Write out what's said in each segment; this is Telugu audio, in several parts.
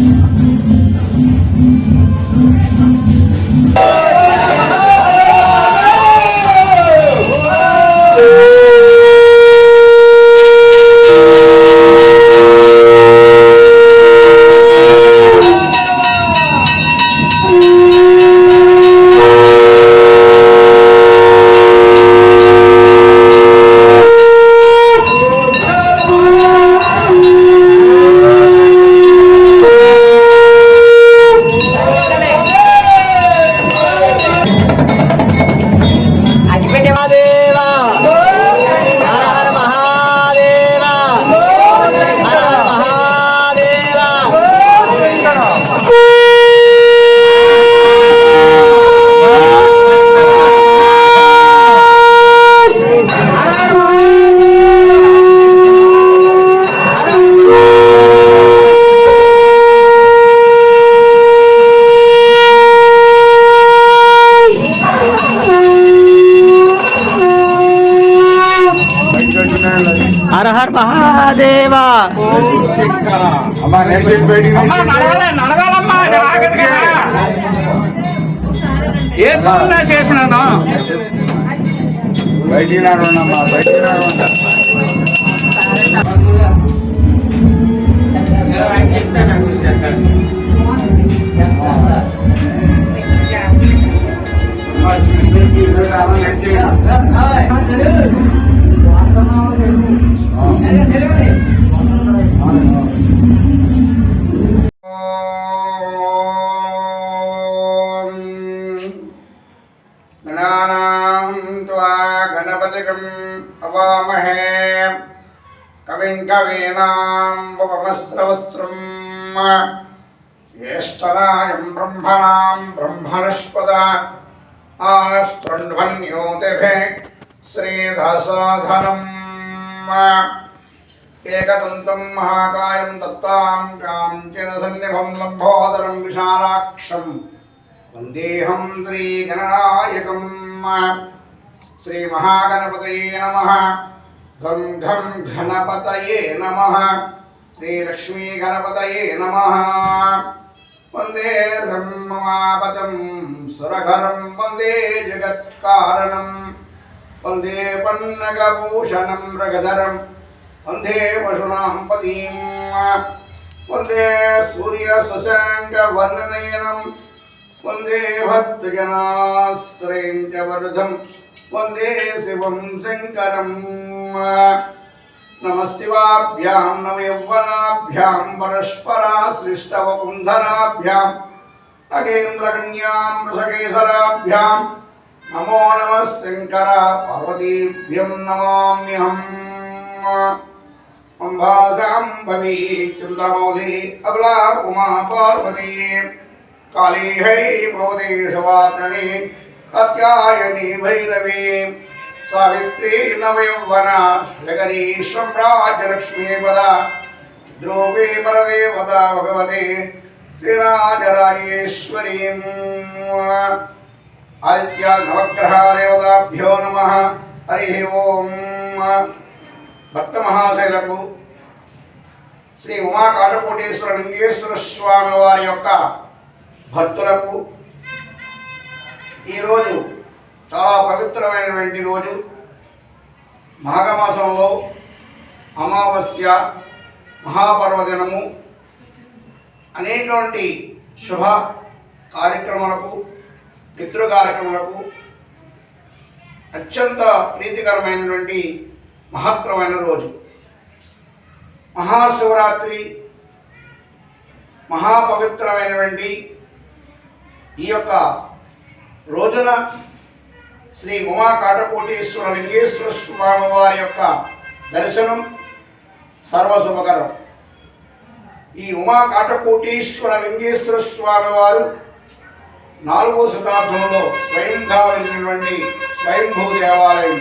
Thank you. ఏ తప్పున్నా చేసినాను? బయటికి రావడమ్మా బయటికి महे। कविम् कवीनाम् उपमस्रवस्त्रम् ज्येष्ठनायम् ब्रह्मणाम् ब्रह्मणस्पद आनस्तृण्वन्योतिभिः श्रीधसाधनम् एकदन्तम् महाकायम् दत्ताम् काञ्चनसन्निभम् लब्धोदरम् विशालाक्षम् वन्देऽहम् श्रीगणनायकम् श्रीमहागणपतये नमः। घं घं घनपतये नमः। श्रीलक्ष्मीगणपतये नमः। वंदे धर्ममापतं सुरघरं वंदे जगत्कारणं। वंदे पन्नगभूषणं रगधरं वंदे वसुनां पतिं वंदे सूर्यसशाङ्कवर्णनयनं वंदे भक्तजनाश्रयं च वरदम्। वंदे शिवं शङ्करम्। नमः शिवाभ्यां नवयौवनाभ्यां परस्परा सृष्टवपुन्धराभ्याम् नमो नमः शङ्कर पार्वतीभ्यं नमाम्यहम्। अबला उमा पार्वती काली है అత్యాయని భైరవీ. సావిత్రీ నవయౌవన జగరీ సమ్రాజలక్ష్మీపద ద్రౌపీ పరదేవత భగవతి శ్రీరాజరాజేశ్వరీం. ఆదిత్య నవగ్రహాదేవతాభ్యో నమ. హరి ఓం. భక్తమహాశైలకు శ్రీ ఉమా కాటకోటేశ్వర లింగేశ్వర స్వామి వారి యొక్క భక్తులకు ఈరోజు చాలా పవిత్రమైనటువంటి రోజు. మాఘమాసంలో అమావాస్య మహాపర్వదినము. అనేటువంటి శుభ కార్యక్రమాలకు పితృ కార్యక్రమాలకు అత్యంత ప్రీతికరమైనటువంటి మహత్తరమైన రోజు. మహాశివరాత్రి మహాపవిత్రమైనటువంటి ఈ యొక్క రోజున శ్రీ ఉమా కాటకోటేశ్వర లింగేశ్వర స్వామి వారి యొక్క దర్శనం సర్వశుభకరం. ఈ ఉమా కాటకోటేశ్వర లింగేశ్వర స్వామి వారు నాలుగో శతాబ్దంలో స్వయంగా వెళ్ళినటువంటి స్వయంభూ దేవాలయం.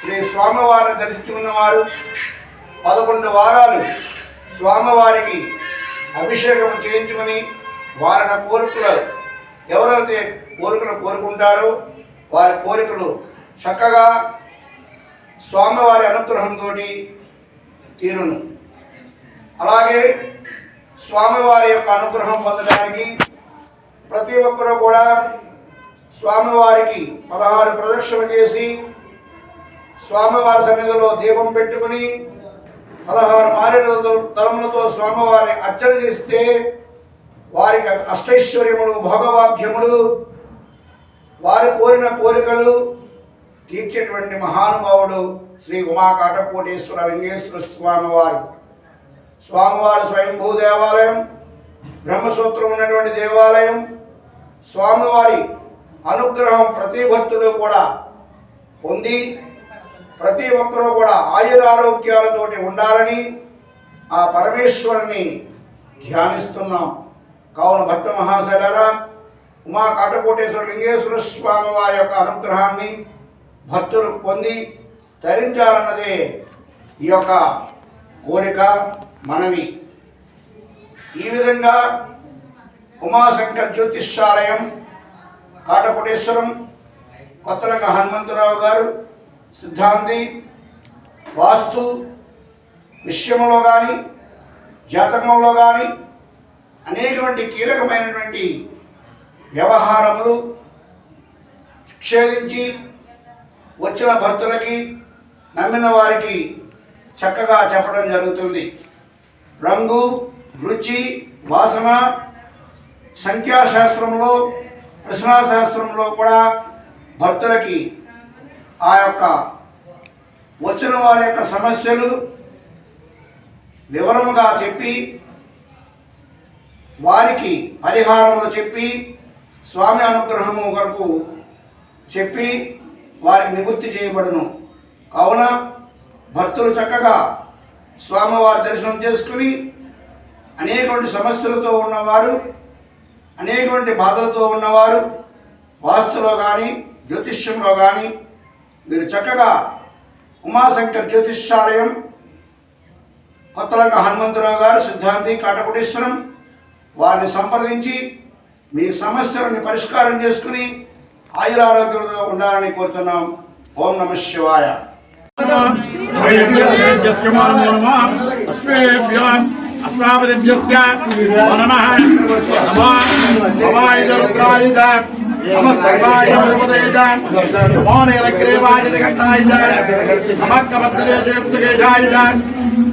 శ్రీ స్వామివారిని దర్శించుకున్న వారు పదకొండు వారాలు స్వామివారికి అభిషేకం చేయించుకొని వారిన కోరికలు ఎవరైతే కోరికలు కోరుకుంటారో వారి కోరికలు చక్కగా స్వామివారి అనుగ్రహంతో తీరును. అలాగే స్వామివారి యొక్క అనుగ్రహం పొందడానికి ప్రతి ఒక్కరూ కూడా స్వామివారికి పదహారు ప్రదక్షిణలు చేసి స్వామివారి సన్నిధిలో దీపం పెట్టుకుని పదహారు మారేడు తలములతో స్వామివారిని అర్చన చేస్తే వారికి అష్టైశ్వర్యములు భోగవాక్యములు వారి కోరిన కోరికలు తీర్చేటువంటి మహానుభావుడు శ్రీ ఉమా కాటకోటేశ్వర లింగేశ్వర స్వామివారు. స్వామివారి స్వయంభూ దేవాలయం బ్రహ్మసూత్రం ఉన్నటువంటి దేవాలయం స్వామివారి అనుగ్రహం ప్రతి భక్తుడు కూడా పొంది ప్రతి ఒక్కరూ కూడా ఆయురారోగ్యాలతోటి ఉండాలని ఆ పరమేశ్వరుని ధ్యానిస్తున్నాం. కావున భక్త మహాశైలరా ఉమా కాటకోటేశ్వర లింగేశ్వర స్వామి వారి యొక్క అనుగ్రహాన్ని భక్తులు పొంది తరించాలన్నదే ఈ యొక్క కోరిక మనవి. ఈ విధంగా ఉమాశంకర్ జ్యోతిష్యాలయం కాటకోటేశ్వరం కొత్తలంగ హనుమంతరావు గారు సిద్ధాంతి వాస్తు విషయంలో కానీ జాతకంలో కానీ అనేటువంటి కీలకమైనటువంటి వ్యవహారములు ఛేదించి వచ్చిన భక్తులకి నమ్మిన వారికి చక్కగా చెప్పడం జరుగుతుంది. రంగు రుచి వాసన సంఖ్యాశాస్త్రంలో ప్రశ్నాశాస్త్రంలో కూడా భక్తులకి ఆ యొక్క వచ్చిన వారి యొక్క సమస్యలు వివరముగా చెప్పి వారికి పరిహారములు చెప్పి స్వామి అనుగ్రహము వరకు చెప్పి వారికి నివృత్తి చేయబడును. కావున భక్తులు చక్కగా స్వామివారి దర్శనం చేసుకుని అనేటువంటి సమస్యలతో ఉన్నవారు అనేటువంటి బాధలతో ఉన్నవారు వాస్తులో కానీ జ్యోతిష్యంలో కానీ మీరు చక్కగా ఉమాశంకర్ జ్యోతిష్యాలయం కొత్తలంక హనుమంతరావు గారు సిద్ధాంతి కాటకుటేశ్వరం వారిని సంప్రదించి మీ సమస్యలను పరిష్కారం చేసుకుని ఆయురారోగ్యంతో ఉండాలని కోరుతున్నాం ఓం నమ శివాయ అస్మాపదిభ్యస్య నమః నమః భవాయ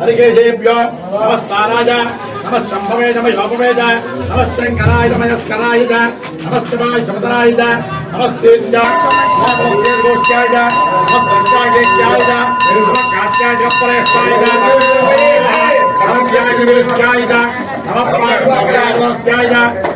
हरिकेशेभ्यो नमस्ताराय नमः शम्भवे नमः योपवेद नमः शङ्कराय नमः यस्कराय नमः शिवाय शमतराय नमस्तेन्द्र नमस्तेन्द्रोष्याय नमः सङ्कागेत्याय नमः कात्याजपरेष्ठाय नमः प्राज्ञाय नमः प्राज्ञाय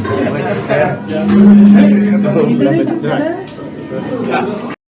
Yeah.